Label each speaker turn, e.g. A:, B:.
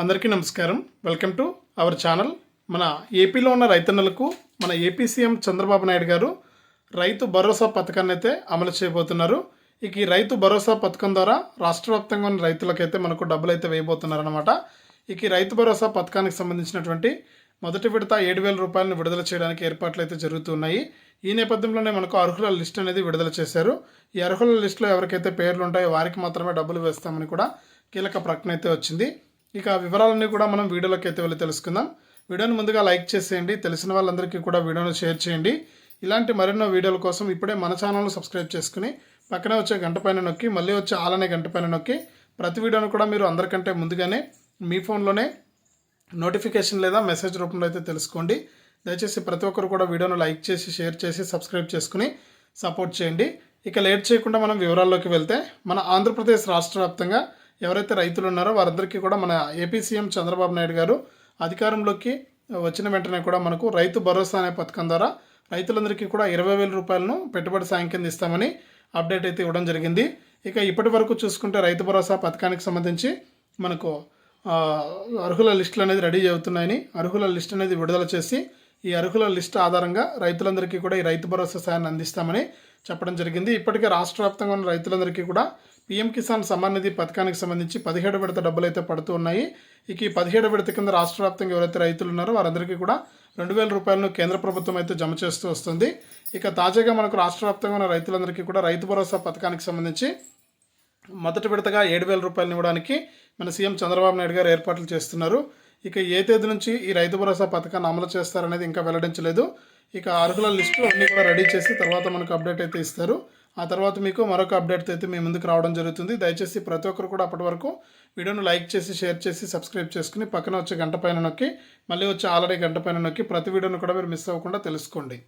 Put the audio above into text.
A: అందరికీ నమస్కారం. Welcome to our channel మన ఏపీలో ఉన్న రైతన్నలకు మన ఏపీ సీఎం చంద్రబాబు నాయుడు గారు రైతు భరోసా పథకాన్ని అయితే అమలు చేయబోతున్నారు. ఇక ఈ రైతు భరోసా పథకం ద్వారా రాష్ట్ర వ్యాప్తంగా ఉన్న రైతులకైతే మనకు డబ్బులు అయితే వేయబోతున్నారనమాట ఇక ఈ రైతు భరోసా పథకానికి సంబంధించినటువంటి మొదటి విడత ఏడు వేల రూపాయలను విడుదల చేయడానికి ఏర్పాట్లు అయితే జరుగుతున్నాయి ఈ నేపథ్యంలోనే మనకు అర్హుల లిస్ట్ అనేది విడుదల చేశారు. ఈ అర్హుల లిస్టులో ఎవరికైతే పేర్లు ఉంటాయో వారికి మాత్రమే డబ్బులు వేస్తామని కూడా కీలక ప్రకటన అయితే వచ్చింది. ఇక ఆ వివరాలన్నీ కూడా మనం వీడియోలోకి అయితే వెళ్ళి తెలుసుకుందాం. వీడియోని ముందుగా లైక్ చేసేయండి. తెలిసిన వాళ్ళందరికీ కూడా వీడియోను షేర్ చేయండి. ఇలాంటి మరెన్నో వీడియోల కోసం ఇప్పుడే మన ఛానల్ను సబ్స్క్రైబ్ చేసుకుని పక్కనే వచ్చే గంట పైన నొక్కి మళ్ళీ వచ్చే ఆలనే గంట పైన నొక్కి ప్రతి వీడియోను కూడా మీరు అందరికంటే ముందుగానే మీ ఫోన్లోనే నోటిఫికేషన్ లేదా మెసేజ్ రూపంలో అయితే తెలుసుకోండి. దయచేసి ప్రతి ఒక్కరు కూడా వీడియోను లైక్ చేసి షేర్ చేసి సబ్స్క్రైబ్ చేసుకుని సపోర్ట్ చేయండి. ఇక లేట్ చేయకుండా మనం వివరాల్లోకి వెళ్తే మన ఆంధ్రప్రదేశ్ రాష్ట్ర వ్యాప్తంగా ఎవరైతే రైతులు ఉన్నారో వారందరికీ కూడా మన ఏపీ సీఎం చంద్రబాబు నాయుడు గారు అధికారంలోకి వచ్చిన వెంటనే కూడా మనకు రైతు భరోసా అనే పథకం ద్వారా రైతులందరికీ కూడా ఇరవై వేల రూపాయలను పెట్టుబడి సాయం కింద ఇస్తామని అప్డేట్ అయితే ఇవ్వడం జరిగింది. ఇక ఇప్పటి వరకు చూసుకుంటే రైతు భరోసా పథకానికి సంబంధించి మనకు అర్హుల లిస్టులు అనేది రెడీ అవుతున్నాయని అర్హుల లిస్ట్ అనేది విడుదల చేసి ఈ అర్హుల లిస్ట్ ఆధారంగా రైతులందరికీ కూడా ఈ రైతు భరోసా సాయాన్ని అందిస్తామని చెప్పడం జరిగింది. ఇప్పటికే రాష్ట్ర వ్యాప్తంగా ఉన్న రైతులందరికీ కూడా పీఎం కిసాన్ సమ్మాన్ నిధి పథకానికి సంబంధించి పదిహేడు విడత డబ్బులు అయితే పడుతూ ఉన్నాయి. ఇక ఈ పదిహేడు విడత కింద రాష్ట్ర వ్యాప్తంగా ఎవరైతే రైతులు ఉన్నారో వారందరికీ కూడా రెండు వేల రూపాయలను కేంద్ర ప్రభుత్వం అయితే జమ చేస్తూ వస్తుంది. ఇక తాజాగా మనకు రాష్ట్ర వ్యాప్తంగా ఉన్న రైతులందరికీ కూడా రైతు భరోసా పథకానికి సంబంధించి మొదటి విడతగా ఏడు వేల రూపాయలు ఇవ్వడానికి మన సీఎం చంద్రబాబు నాయుడు గారు ఏర్పాట్లు చేస్తున్నారు. ఇక ఏ తేదీ నుంచి ఈ రైతు భరోసా పథకాన్ని అమలు చేస్తారనేది ఇంకా వెల్లడించలేదు. ఇక అర్హుల లిస్టు అన్నీ కూడా రెడీ చేసి తర్వాత మనకు అప్డేట్ అయితే ఇస్తారు. ఆ తర్వాత మీకు మరొక అప్డేట్ అయితే మీ ముందుకు రావడం జరుగుతుంది. దయచేసి ప్రతి ఒక్కరు కూడా అప్పటి వరకు వీడియోను లైక్ చేసి షేర్ చేసి సబ్స్క్రైబ్ చేసుకుని పక్కన వచ్చే గంట పైన నొక్కి మళ్ళీ వచ్చే ఆల్రెడీ గంట పైన నొక్కి ప్రతి వీడియోను కూడా మీరు మిస్ అవ్వకుండా తెలుసుకోండి.